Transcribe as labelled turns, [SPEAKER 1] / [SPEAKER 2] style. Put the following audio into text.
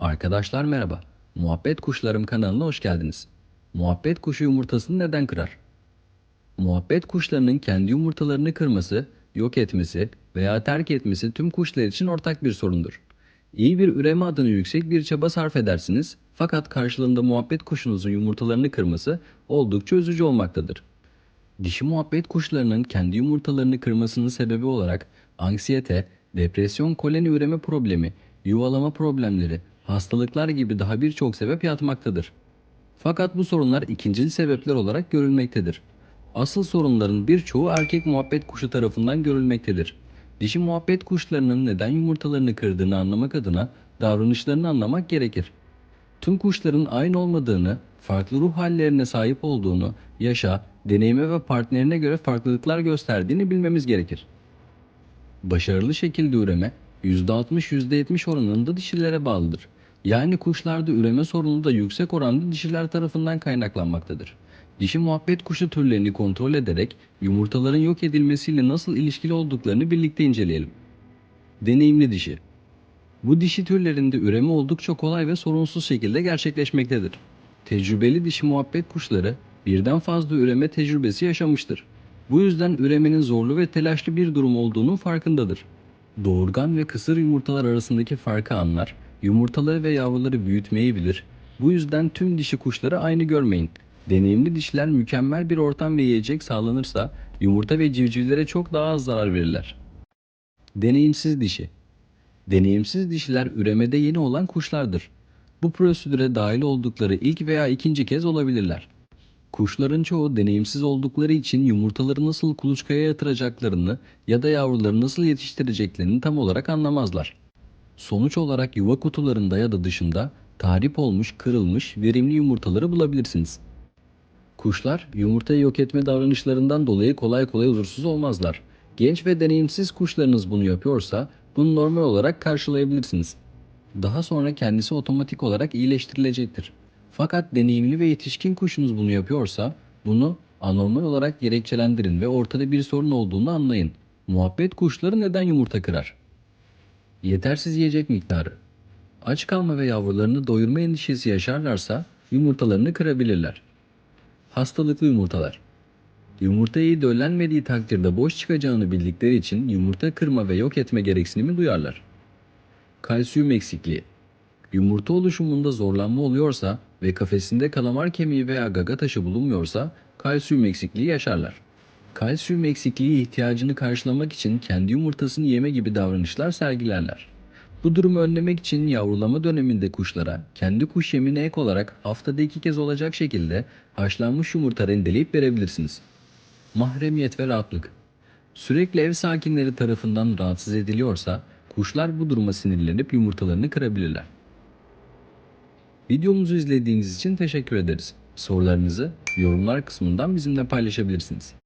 [SPEAKER 1] Arkadaşlar merhaba. Muhabbet Kuşlarım kanalına hoş geldiniz. Muhabbet kuşu yumurtasını neden kırar? Muhabbet kuşlarının kendi yumurtalarını kırması, yok etmesi veya terk etmesi tüm kuşlar için ortak bir sorundur. İyi bir üreme adına yüksek bir çaba sarf edersiniz fakat karşılığında muhabbet kuşunuzun yumurtalarını kırması oldukça üzücü olmaktadır. Dişi muhabbet kuşlarının kendi yumurtalarını kırmasının sebebi olarak anksiyete, depresyon, koloni üreme problemi, yuvalama problemleri, hastalıklar gibi daha birçok sebep yatmaktadır. Fakat bu sorunlar ikincil sebepler olarak görülmektedir. Asıl sorunların birçoğu erkek muhabbet kuşu tarafından görülmektedir. Dişi muhabbet kuşlarının neden yumurtalarını kırdığını anlamak adına davranışlarını anlamak gerekir. Tüm kuşların aynı olmadığını, farklı ruh hallerine sahip olduğunu, yaşa, deneyime ve partnerine göre farklılıklar gösterdiğini bilmemiz gerekir. Başarılı şekilde üreme %60-%70 oranında dişilere bağlıdır. Yani kuşlarda üreme sorunu da yüksek oranda dişiler tarafından kaynaklanmaktadır. Dişi muhabbet kuşu türlerini kontrol ederek yumurtaların yok edilmesiyle nasıl ilişkili olduklarını birlikte inceleyelim. Deneyimli dişi bu dişi türlerinde üreme oldukça kolay ve sorunsuz şekilde gerçekleşmektedir. Tecrübeli dişi muhabbet kuşları birden fazla üreme tecrübesi yaşamıştır. Bu yüzden üremenin zorlu ve telaşlı bir durum olduğunun farkındadır. Doğurgan ve kısır yumurtalar arasındaki farkı anlar, yumurtaları ve yavruları büyütmeyi bilir. Bu yüzden tüm dişi kuşları aynı görmeyin. Deneyimli dişiler mükemmel bir ortam ve yiyecek sağlanırsa yumurta ve civcivlere çok daha az zarar verirler. Deneyimsiz dişi Deneyimsiz dişiler üremede yeni olan kuşlardır. Bu prosedüre dahil oldukları ilk veya ikinci kez olabilirler. Kuşların çoğu deneyimsiz oldukları için yumurtaları nasıl kuluçkaya yatıracaklarını ya da yavruları nasıl yetiştireceklerini tam olarak anlamazlar. Sonuç olarak yuva kutularında ya da dışında tahrip olmuş, kırılmış, verimli yumurtaları bulabilirsiniz. Kuşlar yumurtayı yok etme davranışlarından dolayı kolay kolay huzursuz olmazlar. Genç ve deneyimsiz kuşlarınız bunu yapıyorsa bunu normal olarak karşılayabilirsiniz. Daha sonra kendisi otomatik olarak iyileştirilecektir. Fakat deneyimli ve yetişkin kuşunuz bunu yapıyorsa bunu anormal olarak gerekçelendirin ve ortada bir sorun olduğunu anlayın. Muhabbet kuşları neden yumurta kırar? Yetersiz yiyecek miktarı. Aç kalma ve yavrularını doyurma endişesi yaşarlarsa yumurtalarını kırabilirler. Hastalıklı yumurtalar. Yumurta iyi döllenmediği takdirde boş çıkacağını bildikleri için yumurta kırma ve yok etme gereksinimi duyarlar. Kalsiyum eksikliği. Yumurta oluşumunda zorlanma oluyorsa ve kafesinde kalamar kemiği veya gaga taşı bulunmuyorsa kalsiyum eksikliği yaşarlar. Kalsiyum eksikliği ihtiyacını karşılamak için kendi yumurtasını yeme gibi davranışlar sergilerler. Bu durumu önlemek için yavrulama döneminde kuşlara kendi kuş yemine ek olarak haftada iki kez olacak şekilde haşlanmış yumurta rendeleyip verebilirsiniz. Mahremiyet ve rahatlık. Sürekli ev sakinleri tarafından rahatsız ediliyorsa kuşlar bu duruma sinirlenip yumurtalarını kırabilirler. Videomuzu izlediğiniz için teşekkür ederiz. Sorularınızı yorumlar kısmından bizimle paylaşabilirsiniz.